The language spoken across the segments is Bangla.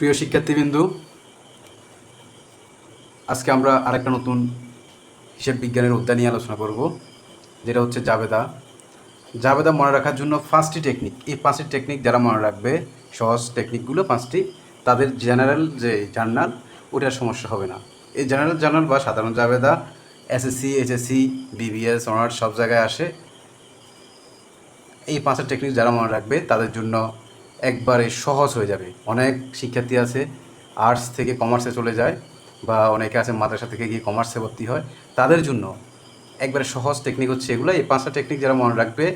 প্রিয় শিক্ষার্থীবৃন্দু, আজকে আমরা আরেকটা নতুন হিসেব বিজ্ঞানের অধ্যায় নিয়ে আলোচনা করব, যেটা হচ্ছে জাবেদা। জাবেদা মনে রাখার জন্য পাঁচটি টেকনিক এই পাঁচটি টেকনিক যারা মনে রাখবে, সহজ টেকনিকগুলো পাঁচটি, তাদের জেনারেল যে জার্নাল, ওটার সমস্যা হবে না। এই জেনারেল জার্নাল বা সাধারণ জাবেদা এসএসসি এইচএসসি বিবিএস অনার্স সব জায়গায় আসে। এই পাঁচটা টেকনিক যারা মনে রাখবে, তাদের জন্য একবারে সহজ হয়ে যাবে। অনেক শিক্ষার্থী আছে আর্টস থেকে কমার্সে চলে যায় বা অনেকে আছে মাদ্রাসা থেকে গিয়ে কমার্সে ভর্তি হয়। তাদের জন্য একবারে সহজ টেকনিক হচ্ছে এগুলো। এই পাঁচটা টেকনিক যারা মনে রাখবে,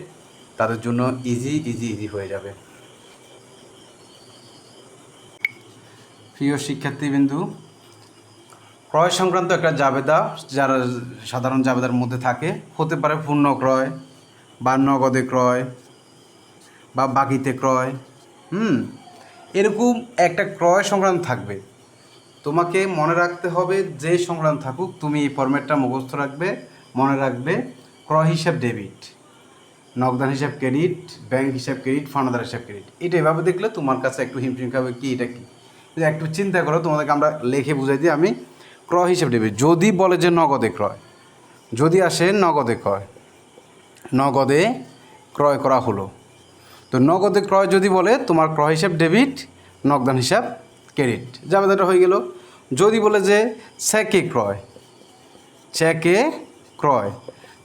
তাদের জন্য ইজি ইজি ইজি হয়ে যাবে। প্রিয় শিক্ষার্থীবিন্দু, ক্রয় সংক্রান্ত একটা জাবেদা যারা সাধারণ জাবেদার মধ্যে থাকে, হতে পারে পূর্ণ ক্রয় বা নগদে ক্রয় বা বাকিতে ক্রয় হুম, এরকম একটা ক্রয় সংক্রান্ত থাকবে। তোমাকে মনে রাখতে হবে যে সংক্রান্ত থাকুক, তুমি এই ফরম্যাটটা মুখস্থ রাখবে, মনে রাখবে ক্রয় হিসাব ডেবিট, নগদান হিসাব ক্রেডিট, ব্যাংক হিসাব ক্রেডিট, ফান্ডাদার হিসাব ক্রেডিট। এটা এভাবে দেখলে তোমার কাছে একটু হিমশিম খাবে কি, এটা কি? একটু চিন্তা করো, তোমাদেরকে আমরা লেখে বুঝাই দিই আমি, ক্রয় হিসাব ডেবিট। যদি বলে যে নগদে ক্রয়, যদি আসে নগদে ক্রয় নগদে ক্রয় করা হলো তো নগদে ক্রয় যদি বলে, তোমার ক্রয় হিসাব ডেবিট নগদান হিসাব ক্রেডিট যাবে এটা হয়ে গেল। যদি বলে যে, চেকে ক্রয় চেকে ক্রয়,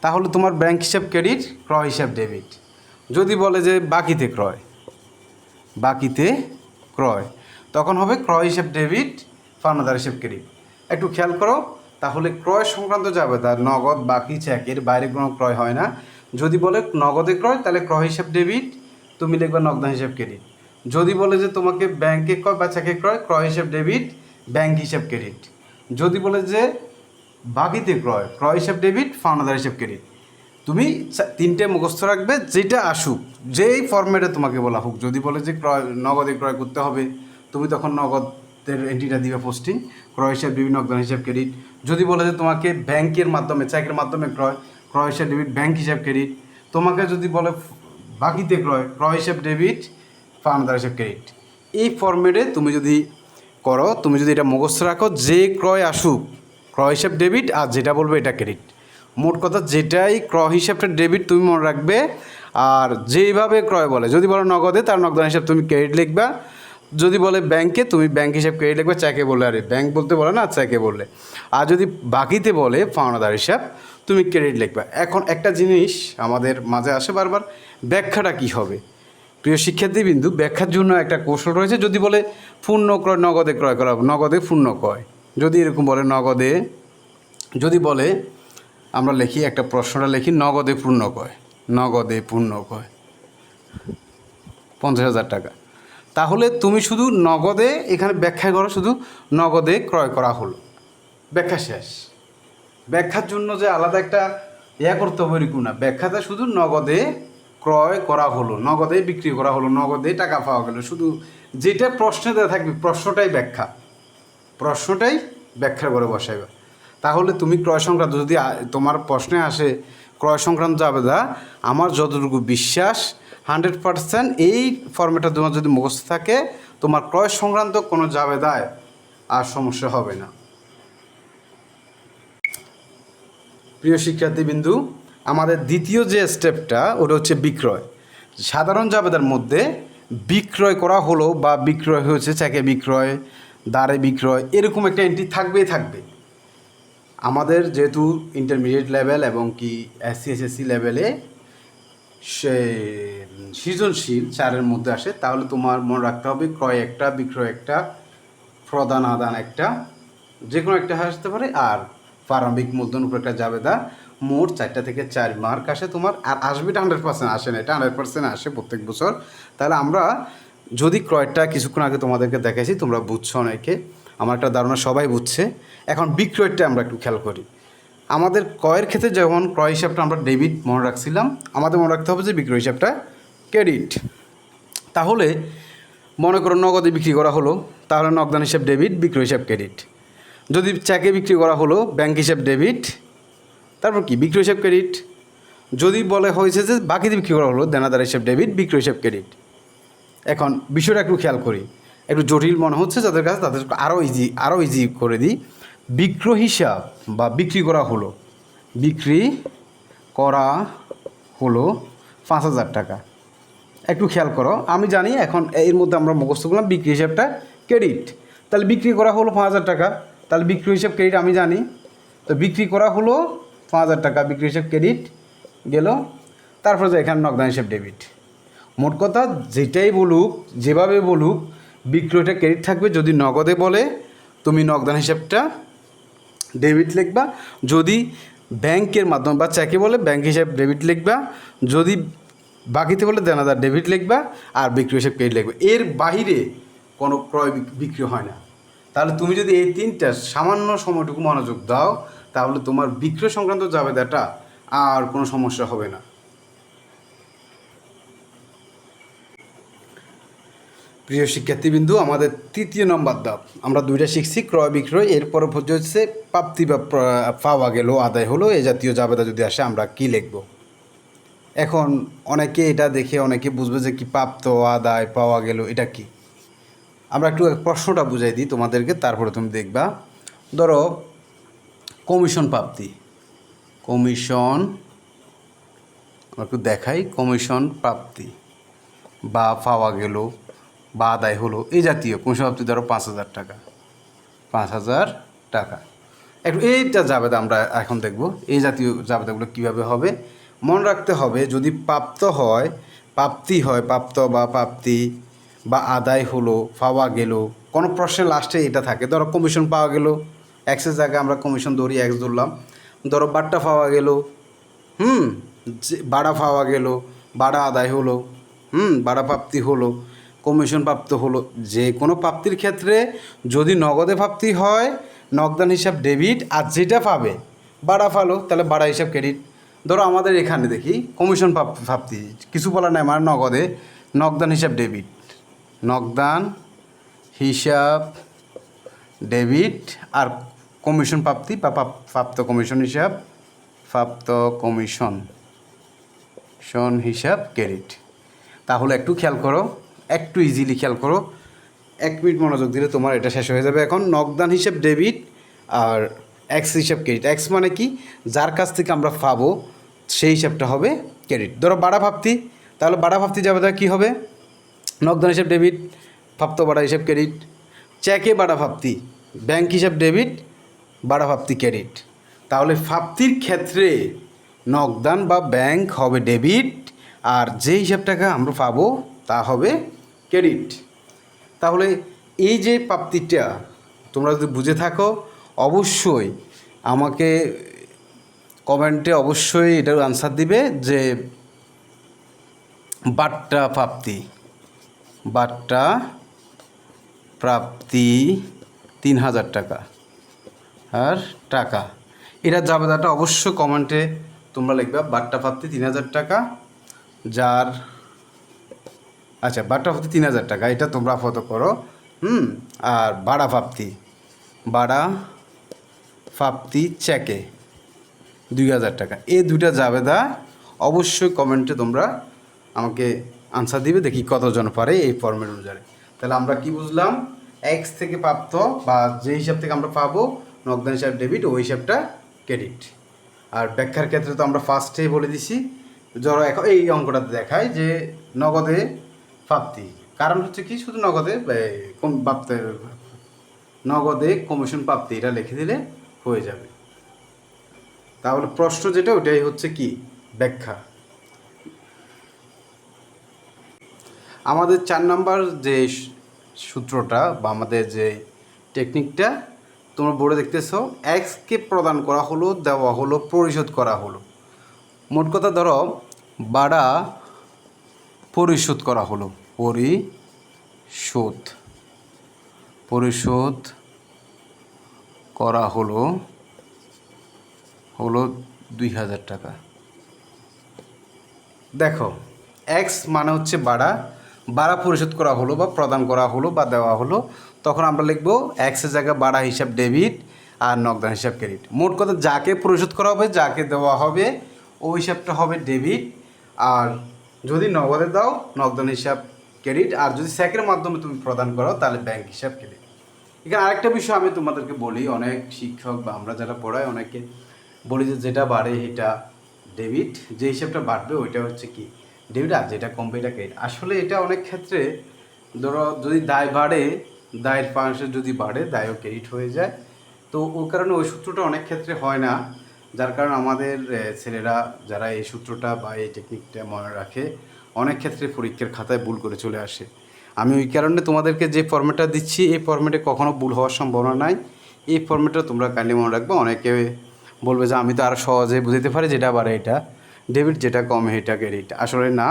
তাহলে তোমার ব্যাংক হিসাব ক্রেডিট ক্রয় হিসাব ডেবিট যদি বলে যে, বাকিতে ক্রয় বাকিতে ক্রয়, তখন হবে ক্রয় হিসাব ডেবিট ফার্মাদার হিসাব ক্রেডিট একটু খেয়াল করো, তাহলে ক্রয় সংক্রান্ত যাবে তার নগদ, বাকি, চেকের বাইরে কোনো ক্রয় হয় না। যদি বলে নগদে ক্রয়, তাহলে ক্রয় হিসাব ডেবিট তুমি লিখবে নগদান হিসাব ক্রেডিট যদি বলে যে তোমাকে ব্যাংকে ক্রয় বা চেকে ক্রয় ক্রয় হিসাব ডেবিট ব্যাংক হিসাব ক্রেডিট যদি বলে যে বাকিতে ক্রয় ক্রয় হিসাব ডেবিট ফাউন্ডার হিসাব ক্রেডিট তুমি তিনটে মুখস্থ রাখবে, যেটা আসুক, যেই ফর্মেটে তোমাকে বলা হোক। যদি বলে যে ক্রয়, নগদে ক্রয় করতে হবে, তুমি তখন নগদের এন্ট্রিটা দিবে পোস্টিং ক্রয় হিসাব ডেবিট নগদান হিসাব ক্রেডিট যদি বলে যে তোমাকে ব্যাংকের মাধ্যমে চেকের মাধ্যমে ক্রয় ক্রয় হিসাব ডেবিট ব্যাংক হিসাব ক্রেডিট তোমাকে যদি বলে বাকিতে ক্রয় ক্রয় হিসেব ডেবিট ফান্ডার হিসেব ক্রেডিট এই ফর্মেটে তুমি যদি করো, তুমি যদি এটা মুখস্থ রাখো, যে ক্রয় আসুক, ক্রয় হিসেব ডেবিট আর যেটা বলবে এটা ক্রেডিট মোট কথা যেটাই ক্রয় হিসাবটা ডেবিট তুমি মনে রাখবে, আর যেইভাবে ক্রয় বলে, যদি বলো নগদে, তার নগদান হিসাব তুমি ক্রেডিট লিখবা। যদি বলে ব্যাংকে, তুমি ব্যাংক হিসাব ক্রেডিট লিখবে চেকে বলে আরে ব্যাংক বলতে বলে না চেকে বললে। আর যদি বাকিতে বলে পাওনাদার হিসাব, তুমি ক্রেডিট লিখবা। এখন একটা জিনিস আমাদের মাঝে আসে বারবার ব্যাখ্যাটা কী হবে? প্রিয় শিক্ষার্থী বিন্দু ব্যাখ্যার জন্য একটা কৌশল রয়েছে, যদি বলে পূর্ণ ক্রয়, নগদে ক্রয় করা নগদে পূর্ণ ক্রয়। যদি এরকম বলে নগদে, যদি বলে আমরা লিখি, একটা প্রশ্নটা লিখি, নগদে পূর্ণ ক্রয়, নগদে পূর্ণ ক্রয়, পঞ্চাশ হাজার টাকা। তাহলে তুমি শুধু নগদে এখানে ব্যাখ্যা করো, শুধু নগদে ক্রয় করা হলো। ব্যাখ্যা শেষ। ব্যাখ্যার জন্য যে আলাদা একটা ইয়া করতে হবে না। ব্যাখ্যাটা শুধু নগদে ক্রয় করা হলো নগদে বিক্রি করা হলো নগদে টাকা পাওয়া গেল। শুধু যেটা প্রশ্নে দেওয়া থাকবে, প্রশ্নটাই ব্যাখ্যা। প্রশ্নটাই ব্যাখ্যা করে বসাইবা। তাহলে তুমি ক্রয় সংক্রান্ত, যদি তোমার প্রশ্নে আসে, ক্রয় সংক্রান্ত জাবেদা, আমার যতটুকু বিশ্বাস, হান্ড্রেড পার্সেন্ট এই ফর্মেটটা তোমার যদি মুখস্থ থাকে, তোমার ক্রয় সংক্রান্ত কোনো জাবেদায় আর সমস্যা হবে না। প্রিয় শিক্ষার্থীবিন্দু আমাদের দ্বিতীয় যে স্টেপটা ওটা হচ্ছে বিক্রয়। সাধারণ জাবেদার মধ্যে বিক্রয় করা হলো বা বিক্রয় হয়েছে চেকে বিক্রয় দাঁড়ে বিক্রয়, এরকম একটা এন্ট্রি থাকবেই থাকবে। আমাদের যেহেতু ইন্টারমিডিয়েট লেভেল এবং কি এসসি লেভেলে সে সৃজনশীল চারের মধ্যে আসে, তাহলে তোমার মনে রাখতে হবে ক্রয় একটা, বিক্রয় একটা প্রদান আদান একটা যে কোনো একটা আসতে পারে, আর প্রারম্ভিক মূলধন উপর একটা জাবেদা মোট চারটা থেকে চার মার্ক আসে তোমার, আর আসবে এটা হান্ড্রেড পার্সেন্ট আসে না। এটা হান্ড্রেড পার্সেন্ট আসে প্রত্যেক বছর। তাহলে আমরা যদি ক্রয়টা কিছুক্ষণ আগে তোমাদেরকে দেখাইছি, তোমরা বুঝছ অনেকে। আমার একটা ধারণা, সবাই বুঝছে। এখন বিক্রয়টা আমরা একটু খেয়াল করি। আমাদের ক্রয়ের ক্ষেত্রে যখন ক্রয় হিসাবটা আমরা ডেবিট মনে রাখছিলাম, আমাদের মনে রাখতে হবে যে বিক্রয় হিসাবটা ক্রেডিট তাহলে মনে করো নগদে বিক্রি করা হলো, তাহলে নগদান হিসাব ডেবিট বিক্রয় হিসাব ক্রেডিট যদি চেকে বিক্রি করা হলো ব্যাংক হিসাব ডেবিট তারপর কি? বিক্রয় হিসাব ক্রেডিট যদি বলে হয়েছে যে বাকিতে বিক্রি করা হলো দেনাদার হিসাব ডেবিট বিক্রয় হিসাব ক্রেডিট এখন বিষয়টা একটু খেয়াল করি। একটু জটিল মনে হচ্ছে যাদের কাছে, তাদের আরও ইজি আরও ইজি করে দিই। বিক্রয় হিসাব বা বিক্রি করা হলো। বিক্রি করা হলো পাঁচ হাজার টাকা। একটু খেয়াল করো, আমি জানি এখন এর মধ্যে আমরা মুখস্থ করলাম বিক্রি হিসাবটা ক্রেডিট তাহলে বিক্রি করা হলো পাঁচ হাজার টাকা, তাহলে বিক্রি হিসাব ক্রেডিট আমি জানি। তো বিক্রি করা হলো পাঁচ হাজার টাকা বিক্রি হিসেব ক্রেডিট গেল। তারপর যে এখানে নগদান হিসেব ডেবিট মোট কথা যেটাই বলুক, যেভাবে বলুক, বিক্রয়টা ক্রেডিট থাকবে। যদি নগদে বলে, তুমি নগদান হিসাবটা ডেবিট লিখবা। যদি ব্যাংকের মাধ্যমে বা চেকে বলে ব্যাংক হিসাব ডেবিট লিখবা। যদি বাকিতে বলে দেনাদার ডেবিট লিখবা। আর বিক্রি হিসাব ক্রেডিট লিখবে। এর বাইরে কোনো ক্রয় বিক্রি হয় না। তাহলে তুমি যদি এই তিনটা সামান্য সময়টুকু মনোযোগ দাও তাহলে তোমার বিক্রয় সংক্রান্ত জাবেদাটা আর কোনো সমস্যা হবে না। প্রিয় শিক্ষার্থীবিন্দু, আমাদের তৃতীয় নম্বর ধাপ। আমরা দুইটা শিখছি, ক্রয় বিক্রয়, এরপর হচ্ছে প্রাপ্তি বা পাওয়া গেল, আদায় হলো, এ জাতীয় জাবেদা যদি আসে আমরা কি লিখব? এখন অনেকে এটা দেখে অনেকে বুঝবে যে কি প্রাপ্ত, আদায়, পাওয়া গেল, এটা কি? আমরা একটু প্রশ্নটা বুঝাই দিই তোমাদেরকে, তারপরে তুমি দেখবা। ধরো কমিশন প্রাপ্তি। কমিশন, একটু দেখাই, কমিশন প্রাপ্তি। বা পাওয়া গেল, বা আদায় হলো, এই জাতীয় কমিশন প্রাপ্তি ধরো পাঁচ হাজার টাকা। পাঁচ হাজার টাকা। একটু এইটা জাবেদা আমরা এখন দেখব, এই জাতীয় জাবেদাগুলো কীভাবে হবে। মনে রাখতে হবে, যদি প্রাপ্ত হয়, প্রাপ্তি হয়, প্রাপ্ত বা প্রাপ্তি বা আদায় হলো, পাওয়া গেল, কোনো প্রশ্নের লাস্টে এটা থাকে। ধরো কমিশন পাওয়া গেল এক্সের জায়গায় আমরা কমিশন ধরি, এক্স ধরলাম। ধরো বাট্টা পাওয়া গেল, হুম বাড়া পাওয়া গেল বাড়া আদায় হলো, হুম বাড়া প্রাপ্তি হলো কমিশন প্রাপ্ত হলো। যে কোনো প্রাপ্তির ক্ষেত্রে যদি নগদে প্রাপ্তি হয়, নগদান হিসাব ডেবিট আর যেটা পাবে বাড়া ফালো তাহলে বাড়া হিসাব ক্রেডিট ধরো আমাদের এখানে দেখি কমিশন প্রাপ- প্রাপ্তি, কিছু বলা নাই আমার নগদে নগদান হিসাব ডেবিট নগদান হিসাব ডেবিট আর কমিশন প্রাপ্তি বা প্রাপ্ত কমিশন হিসাব, প্রাপ্ত কমিশন শন হিসাব ক্রেডিট। তাহলে একটু খেয়াল করো, একটু ইজিলি খেয়াল করো। এক মিনিট মনোযোগ দিলে তোমার এটা শেষ হয়ে যাবে। এখন নকদান হিসাব ডেবিট আর এক্স হিসাব ক্রেডিট এক্স মানে কি? যার কাছ থেকে আমরা পাবো, সেই হিসাবটা হবে ক্রেডিট ধরো বাড়া ভাবতি, তাহলে বাড়া ভাবতি যাবে তাহলে কী হবে? নকদান হিসাব ডেবিট প্রাপ্ত বাড়া হিসাব ক্রেডিট চেকে বাড়া ভাবতি ব্যাংক হিসাব ডেবিট বাড়া ভাবতি ক্রেডিট। তাহলে ফাপ্তির ক্ষেত্রে নগদান বা ব্যাংক হবে ডেবিট, আর যে হিসাব টাকা আমরা পাবো তা হবে ক্রেডিট। তাহলে এই যে প্রাপ্তিটা, তোমরা যদি বুঝে থাকো, অবশ্যই আমাকে কমেন্টে অবশ্যই এটার আনসার দিবে যে বাট্টা প্রাপ্তি বাট্টা প্রাপ্তি তিন হাজার টাকা। আর টাকা। এটা জাবেদাটা অবশ্যই কমেন্টে তোমরা লিখবে বাট্টা প্রাপ্তি তিন হাজার টাকা, যার আচ্ছা বাট্টা প্রাপ্তি তিন হাজার টাকা, এটা তোমরা আপাতত করো, হুম, আর বাড়া প্রাপ্তি বাড়া ফাপতি চেকে দুই হাজার টাকা। এই দুইটা জাবেদা অবশ্যই কমেন্টে তোমরা আমাকে আনসার দিবে, দেখি কতজন পারে এই ফর্মের অনুযায়ী। তাহলে আমরা কি বুঝলাম? এক্স থেকে প্রাপ্ত বা যে হিসাব থেকে আমরা পাবো নগদান হিসাব ডেবিট ওই হিসাবটা ক্রেডিট আর ব্যাখ্যার ক্ষেত্রে তো আমরা ফার্স্টেই বলে দিছি। ধরো এখন এই অঙ্কটাতে দেখায় যে নগদে প্রাপ্তি। কারণ হচ্ছে কি, শুধু নগদে নগদে কমিশন প্রাপ্তি, এটা লিখে দিলে হয়ে যাবে। তাহলে প্রশ্ন যেটা ওটাই হচ্ছে কি? ব্যাখ্যা। আমাদের চার নাম্বার যে সূত্রটা বা আমাদের যে টেকনিকটা তোমরা বোর্ডে দেখতেছো এক্সকে প্রদান করা হলো, দেওয়া হলো, পরিশোধ করা হলো। মোট কথা ধরো, বাড়া পরিশোধ করা হলো। পরিশোধ। পরিশোধ করা হলো হলো দুই হাজার টাকা। দেখো এক্স মানে হচ্ছে বাড়া। বাড়া পরিশোধ করা হলো বা প্রদান করা হলো বা দেওয়া হলো তখন আমরা লিখব এক্সের জায়গায় বাড়া হিসাব ডেবিট আর নগদান হিসাব ক্রেডিট। মোট কথা যাকে পরিশোধ করা হবে, যাকে দেওয়া হবে ওই হিসাবটা হবে ডেবিট। আর যদি নগদে দাও, নগদান হিসাব ক্রেডিট। আর যদি স্যাকের মাধ্যমে তুমি প্রদান করো, তাহলে ব্যাংক হিসাব ক্রেডিট। এখানে আরেকটা বিষয় আমি তোমাদেরকে বলি, অনেক শিক্ষক বা আমরা যারা পড়াই, অনেকে বলি যে যেটা বাড়ে এটা ডেবিট, যে হিসাবটা বাড়বে ওইটা হচ্ছে কি? ডেবিট আর যেটা কমবে এটা ক্রেডিট। আসলে এটা অনেক ক্ষেত্রে ধরো যদি দায় বাড়ে দায়ের পাশে যদি বাড়ে, দায়ও ক্রেডিট হয়ে যায়। তো ওই কারণে ওই সূত্রটা অনেক ক্ষেত্রে হয় না। যার কারণে আমাদের ছেলেরা যারা এই সূত্রটা বা এই টেকনিকটা মনে রাখে, অনেক ক্ষেত্রে পরীক্ষার খাতায় ভুল করে চলে আসে। আমি ওই কারণে তোমাদেরকে যে ফর্মেটটা দিচ্ছি, এই ফর্মেটে কখনো ভুল হওয়ার সম্ভাবনা নাই। এই ফর্মেটটা তোমরা কাইন্ডলি মনে রাখবে। অনেকে বলবে যে আমি তো আরও সহজে বুঝতে পারি যেটা বাড়ে এটা। ডেবিট যেটা কমে, এটা ক্রেডিট। আসলে না।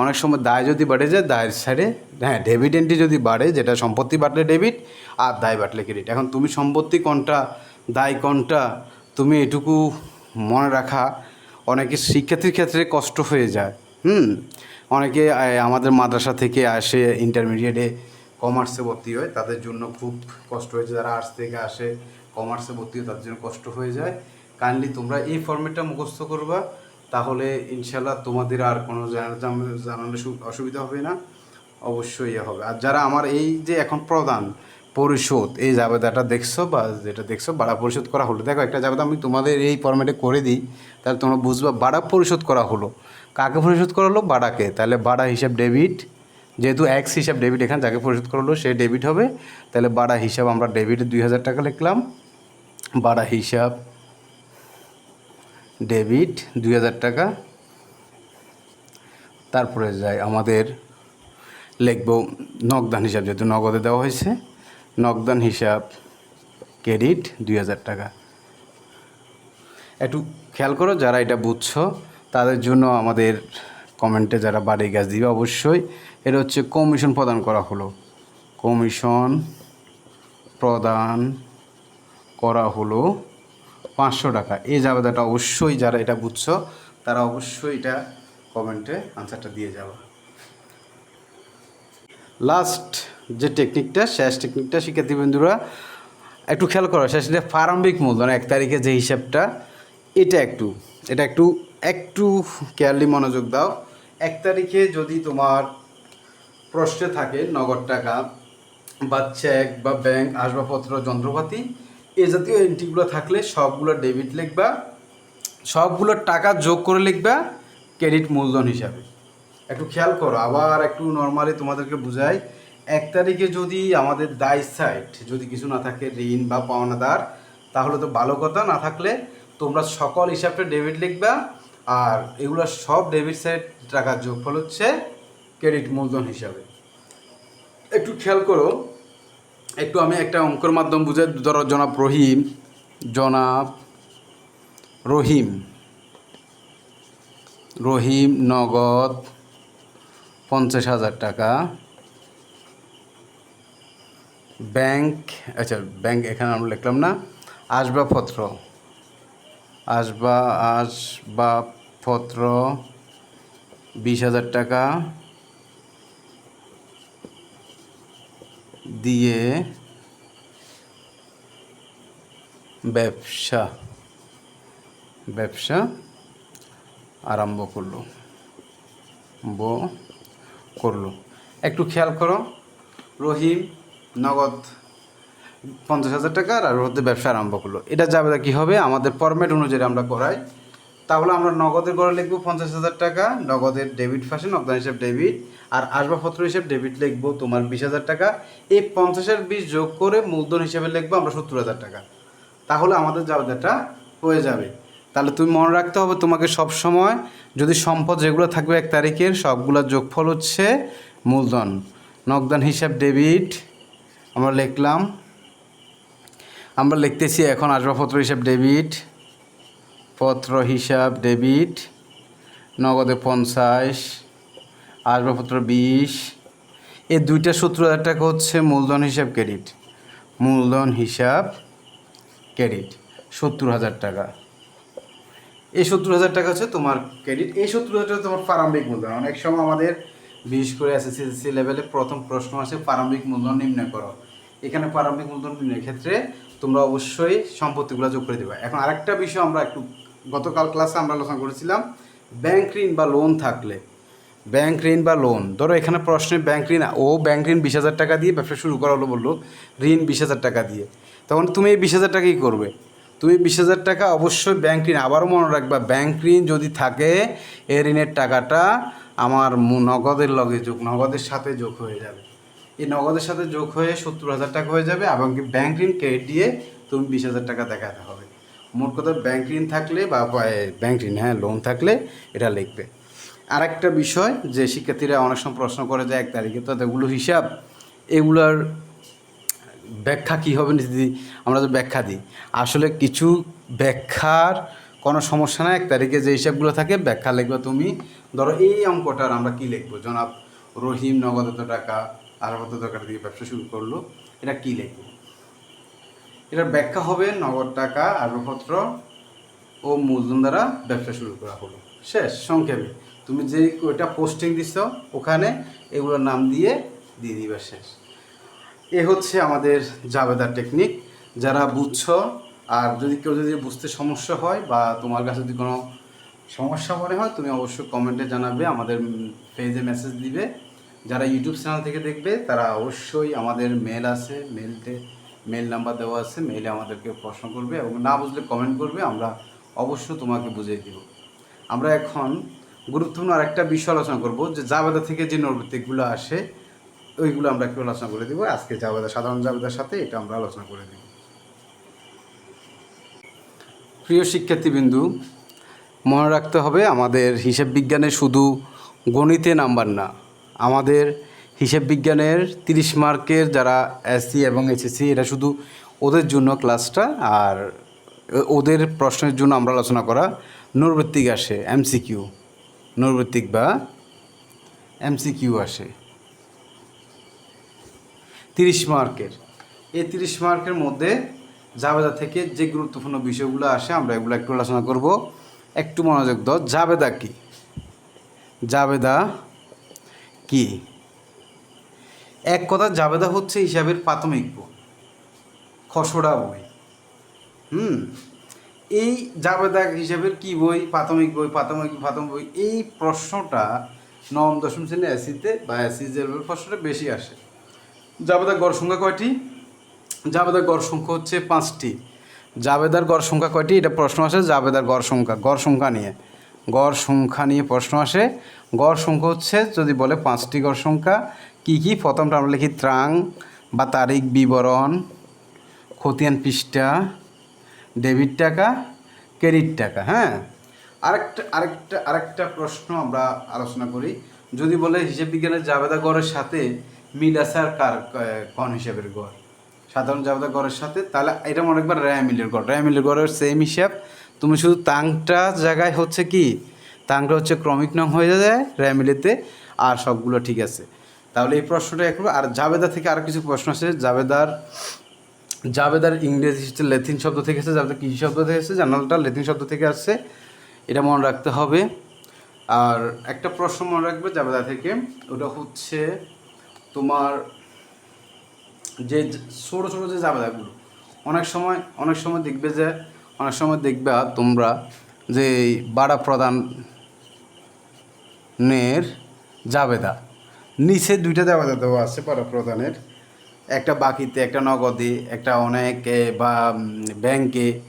অনেক সময় দায় যদি বাড়ে যায়, দায়ের সাইডে হ্যাঁ ডেবিট এন্ট্রি যদি বাড়ে, যেটা সম্পত্তি বাড়লে ডেবিট আর দায় বাড়লে ক্রেডিট এখন তুমি সম্পত্তি কোনটা, দায় কোনটা, তুমি এটুকু মনে রাখা, অনেকে শিক্ষার্থীর ক্ষেত্রে কষ্ট হয়ে যায়। হুম? অনেকে আমাদের মাদ্রাসা থেকে আসে ইন্টারমিডিয়েটে কমার্সে ভর্তি হয়, তাদের জন্য খুব কষ্ট হয়েছে যারা আর্টস থেকে আসে কমার্সে ভর্তি হয় তাদের জন্য কষ্ট হয়ে যায়। কাইন্ডলি তোমরা এই ফর্মেটটা মুখস্থ করবা। তাহলে ইনশাল্লাহ তোমাদের আর কোনো জানা- জানা- জানালে অসুবিধা হবে না। অবশ্যই ইয়ে হবে। আর যারা আমার এই যে এখন প্রদান পরিশোধ এই জাবেদাটা দেখছ বা যেটা দেখছ ভাড়া পরিশোধ করা হলো। দেখো, একটা জাবেদা আমি তোমাদের এই ফর্মেটে করে দিই, তাহলে তোমরা বুঝবা ভাড়া পরিশোধ করা হলো। কাকে পরিশোধ করা হলো? ভাড়াকে তাহলে ভাড়া হিসাব ডেবিট, যেহেতু এক্স হিসাব ডেবিট এখানে যাকে পরিশোধ করা হলো, সে ডেবিট হবে। তাহলে ভাড়া হিসাব আমরা ডেবিট দুই হাজার টাকা লিখলাম। ভাড়া হিসাব ডেবিট দুই হাজার টাকা। তারপরে যাই আমাদের লিখব নগদান হিসাব, যেহেতু নগদে দেওয়া হয়েছে। নগদান হিসাব ক্রেডিট দুই হাজার টাকা। একটু খেয়াল করো, যারা এটা বুঝছ, তাদের জন্য আমাদের কমেন্টে যারা বাড়ি গ্যাস দিবে, অবশ্যই এটা হচ্ছে কমিশন প্রদান করা হলো। কমিশন প্রদান করা হলো। পাঁচশো টাকা। এই জাবেদাটা অবশ্যই যারা এটা বুঝছ, তারা অবশ্যই এটা কমেন্টে আনসারটা দিয়ে যাবে। লাস্ট যে টেকনিকটা শেষ টেকনিকটা শিক্ষার্থী বন্ধুরা, একটু খেয়াল করো, শেষে প্রারম্ভিক মূলধন এক তারিখে যে হিসাবটা, এটা একটু এটা একটু একটু কেয়ারলি মনোযোগ দাও। এক তারিখে যদি তোমার প্রশ্নে থাকে নগদ টাকা বা চেক বা ব্যাংক আসবাবপত্র, যন্ত্রপাতি এ জাতীয় এন্ট্রিগুলো থাকলে সবগুলো ডেবিট লিখবা, সবগুলো টাকা যোগ করে লিখবা ক্রেডিট মূলধন হিসাবে। একটু খেয়াল করো, আবার একটু নর্মালি তোমাদেরকে বুঝাই, এক তারিখে যদি আমাদের দায় সাইড যদি কিছু না থাকে ঋণ বা পাওনাদার, তাহলে তো ভালো কথা, না থাকলে তোমরা সকল হিসাবটা ডেবিট লিখবা, আর এগুলো সব ডেবিট সাইড টাকার যোগফল হচ্ছে ক্রেডিট মূলধন হিসাবে। একটু খেয়াল করো একটু আমি একটা অঙ্কের মাধ্যম বুঝে ধরো, জনাব রহিম জনাব রহিম। রহিম নগদ পঞ্চাশ হাজার টাকা। ব্যাংক আচ্ছা ব্যাংক এখানে আমরা লিখলাম না। আসবাবপত্র। আসবা, আসবাবপত্র, বিশ হাজার টাকা। দিয়ে ব্যবসা ব্যবসা আরম্ভ করল। ব করল। একটু খেয়াল করো, রহিম নগদ পঞ্চাশ হাজার টাকা আর মধ্যে ব্যবসা আরম্ভ করল। এটা যাবে কি হবে? আমাদের ফরম্যাট অনুযায়ী আমরা করাই। তাহলে আমরা নগদের করে লিখব পঞ্চাশ হাজার টাকা, নগদের ডেবিট ফাঁসে নগদান হিসাব ডেবিট আর আসবাবপত্র হিসাব ডেবিট লিখব তোমার বিশ হাজার টাকা। এই পঞ্চাশের বিশ যোগ করে মূলধন হিসাবে লিখব আমরা সত্তর হাজার টাকা। তাহলে আমাদের জাবেদাটা হয়ে যাবে। তাহলে তুমি মনে রাখতে হবে তোমাকে সব সময় যদি সম্পদ যেগুলো থাকবে এক তারিখের, সবগুলোর যোগফল হচ্ছে মূলধন। নগদান হিসাব ডেবিট আমরা লিখলাম। আমরা লিখতেছি এখন আসবাবপত্র হিসাব ডেবিট পত্র হিসাব, ডেবিট, নগদে পঞ্চাশ, আসবাবপত্র বিশ। এই দুইটা সূত্র টাকা হচ্ছে মূলধন হিসাব, ক্রেডিট। মূলধন হিসাব, ক্রেডিট। সত্তর হাজার টাকা। এই সত্তর হাজার টাকা হচ্ছে তোমার ক্রেডিট। এই সত্তর হাজার টাকা তোমার প্রারম্ভিক মূলধন। অনেক সময় আমাদের, বিশেষ করে এসএসসি লেভেলে প্রথম প্রশ্ন আসে, প্রারম্ভিক মূলধন নির্ণয় করো। এখানে প্রারম্ভিক মূলধন নির্ণয়ের ক্ষেত্রে তোমরা অবশ্যই সম্পত্তিগুলো যোগ করে দেবে। এখন আরেকটা বিষয় আমরা একটু গতকাল ক্লাসে আমরা আলোচনা করেছিলাম, ব্যাংক ঋণ বা লোন থাকলে। ব্যাংক ঋণ বা লোন, ধরো এখানে প্রশ্নে ব্যাংক ঋণ, ও ব্যাংক ঋণ বিশ হাজার টাকা দিয়ে ব্যবসা শুরু করা হলো বলল, ঋণ বিশ হাজার টাকা দিয়ে। তখন তুমি এই বিশ হাজার টাকাই করবে? তুমি বিশ হাজার টাকা অবশ্যই ব্যাংক ঋণ, আবারও মনে রাখবা, ব্যাংক ঋণ যদি থাকে, এ ঋণের টাকাটা আমার নগদের লগে যোগ, নগদের সাথে যোগ হয়ে যাবে। এই নগদের সাথে যোগ হয়ে সত্তর হাজার টাকা হয়ে যাবে, এবং ব্যাংক ঋণ ক্রেডিট দিয়ে তুমি বিশ হাজার টাকা দেখাতে হবে। মোট কথা ব্যাংক ঋণ থাকলে বা ব্যাংক ঋণ হ্যাঁ লোন থাকলে এটা লিখবে। আর একটা বিষয় যে শিক্ষার্থীরা অনেক সময় প্রশ্ন করে যে এক তারিখে তো এগুলো হিসাব, এগুলার ব্যাখ্যা কী হবে যদি আমরা তো ব্যাখ্যা দিই। আসলে কিছু ব্যাখ্যার কোনো সমস্যা না এক তারিখে যে হিসাবগুলো থাকে ব্যাখ্যা লিখবে তুমি। ধরো এই অঙ্কটার আমরা কি লিখব? জনাব রহিম নগদ টাকা, আর টাকা দিয়ে ব্যবসা শুরু করল, এটা কি লিখব? এটার ব্যাখ্যা হবে নগদ টাকা আরবপত্র ও মূলধন দ্বারা ব্যবসা শুরু করা হলো। শেষ, সংক্ষেপে। তুমি যে ওইটা পোস্টিং দিচ্ছ ওখানে এগুলোর নাম দিয়ে দিয়ে দিবা শেষ। এ হচ্ছে আমাদের জাবেদার টেকনিক যারা বুঝছ আর যদি কেউ যদি বুঝতে সমস্যা হয় বা তোমার কাছে যদি কোনো সমস্যা মনে হয়, তুমি অবশ্যই কমেন্টে জানাবে, আমাদের পেজে মেসেজ দিবে। যারা ইউটিউব চ্যানেল থেকে দেখবে, তারা অবশ্যই আমাদের মেল আছে মেলতে মেল নাম্বার দেওয়া আছে মেলে আমাদেরকে প্রশ্ন করবে এবং না বুঝলে কমেন্ট করবে, আমরা অবশ্য তোমাকে বুঝিয়ে দিব। আমরা এখন গুরুত্বপূর্ণ আরেকটা বিষয় আলোচনা করব, যে জাবেদা থেকে যে নৈর্বৃত্তিকগুলো আসে, ওইগুলো আমরা একটু আলোচনা করে দিব। আজকে জাবেদা, সাধারণ জাবেদার সাথে এটা আমরা আলোচনা করে দিব। প্রিয় শিক্ষার্থীবিন্দু, মনে রাখতে হবে, আমাদের হিসাব বিজ্ঞানে শুধু গণিতে নাম্বার না, আমাদের হিসাব বিজ্ঞানের তিরিশ মার্কের যারা এসসি এবং এসএসসি এটা শুধু ওদের জন্য ক্লাসটা আর ওদের প্রশ্নের জন্য আমরা আলোচনা করা নৈর্বৃত্তিক আসে এমসিকিউ নৈর্বৃত্তিক বা এমসিকিউ আসে। তিরিশ মার্কের। এই তিরিশ মার্কের মধ্যে জাবেদা থেকে যে গুরুত্বপূর্ণ বিষয়গুলো আসে, আমরা এগুলো একটু আলোচনা করব। একটু মনোযোগ দাও। জাবেদা কি? জাবেদা কি? এক কথা জাবেদা হচ্ছে হিসাবের প্রাথমিক বই। খসড়া বই। হুম? এই জাবেদা হিসাবের কি বই? প্রাথমিক বই, প্রাথমিক প্রাথমিক বই, এই প্রশ্নটা নবম, দশম শ্রেণি এসিতে বা এসি জেলের প্রশ্নটা বেশি আসে। জাবেদার গড় সংখ্যা কয়টি? জাবেদার গড় সংখ্যা হচ্ছে পাঁচটি। জাবেদার গড় সংখ্যা কয়টি? এটা প্রশ্ন আসে জাবেদার গড় সংখ্যা গড় সংখ্যা নিয়ে। গড় সংখ্যা নিয়ে প্রশ্ন আসে। গড় সংখ্যা হচ্ছে যদি বলে পাঁচটি গড় সংখ্যা কী কী? প্রথমটা আমরা লিখি ত্রাং, বা তারিখ, বিবরণ, খতিয়ান পৃষ্ঠা, ডেবিট টাকা, ক্রেডিট টাকা হ্যাঁ? আরেকটা আরেকটা আরেকটা প্রশ্ন আমরা আলোচনা করি। যদি বলে হিসেব বিজ্ঞানের জাবেদা গড়ের সাথে মিল আছে আর কার কন হিসাবের গড়? সাধারণ জাবেদা গড়ের সাথে, তাহলে এটা মনে রাখবা র্যায় মিলের গড়। র্যায় মিলের গড়ের সেম হিসাব। তুমি শুধু তাংটা জায়গায় হচ্ছে কি? তাংটা হচ্ছে ক্রমিক নং হয়ে যায় র্যায় মিলেতে, আর সবগুলো ঠিক আছে। তাহলে এই প্রশ্নটা একটু আর জাবেদা থেকে আরও কিছু প্রশ্ন আছে। জাবেদার জাবেদার ইংরেজি হচ্ছে লেথিন শব্দ থেকে এসেছে, জাবেদার কৃষি শব্দ থেকে এসেছে, জার্নালটা লেথিন শব্দ থেকে আসছে, এটা মনে রাখতে হবে। আর একটা প্রশ্ন মনে রাখবে জাবেদা থেকে, ওটা হচ্ছে তোমার যে ছোটো ছোটো যে জাবেদাগুলো, অনেক সময় অনেক সময় দেখবে যে, অনেক সময় দেখবে তোমরা যে বাড়া প্রদানের জাবেদা। নিচে দুইটা জাবেদা দেওয়া আছে প্রদানের একটা বাকিতে, একটা নগদে, একটা অনেকে বা ব্যাংকে।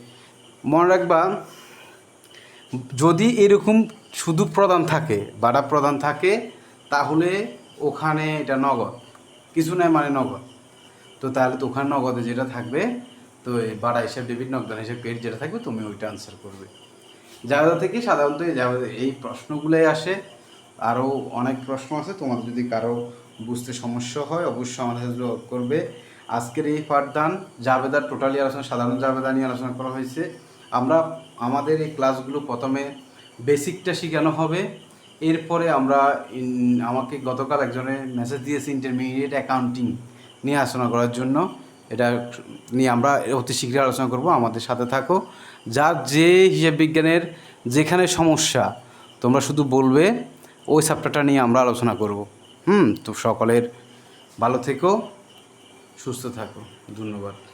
মনে রাখবা, যদি এরকম শুধু প্রদান থাকে, বাড়া প্রদান থাকে, তাহলে ওখানে এটা নগদ। কিছু নাই মানে নগদ। তো তাহলে তো ওখানে নগদে যেটা থাকবে, তো বাড়া হিসাব ডেবিট নগদান হিসাব ক্রেডিট যেটা থাকবে, তুমি ওইটা আনসার করবে। জায়গা থেকে সাধারণত এই এই প্রশ্নগুলোই আসে। আরও অনেক প্রশ্ন আছে, তোমাদের যদি কারও বুঝতে সমস্যা হয়, অবশ্যই আমাদের সাথে যোগাযোগ করবে। আজকের এই পাঠদান জাবেদার টোটালি আলোচনা, সাধারণ জাবেদা নিয়ে আলোচনা করা হয়েছে। আমরা, আমাদের এই ক্লাসগুলো প্রথমে বেসিকটা শেখানো হবে। এরপরে আমরা আমাকে গতকাল একজনে মেসেজ দিয়েছে ইন্টারমিডিয়েট অ্যাকাউন্টিং নিয়ে আলোচনা করার জন্য। এটা নিয়ে আমরা অতি শীঘ্রই আলোচনা করব, আমাদের সাথে থাকো। যার যে হিসাব বিজ্ঞানের যেখানে সমস্যা, তোমরা শুধু বলবে ওই চ্যাপ্টারটা নিয়ে আমরা আলোচনা করব। হুম তো সকলের ভালো থেকো সুস্থ থাকো। ধন্যবাদ।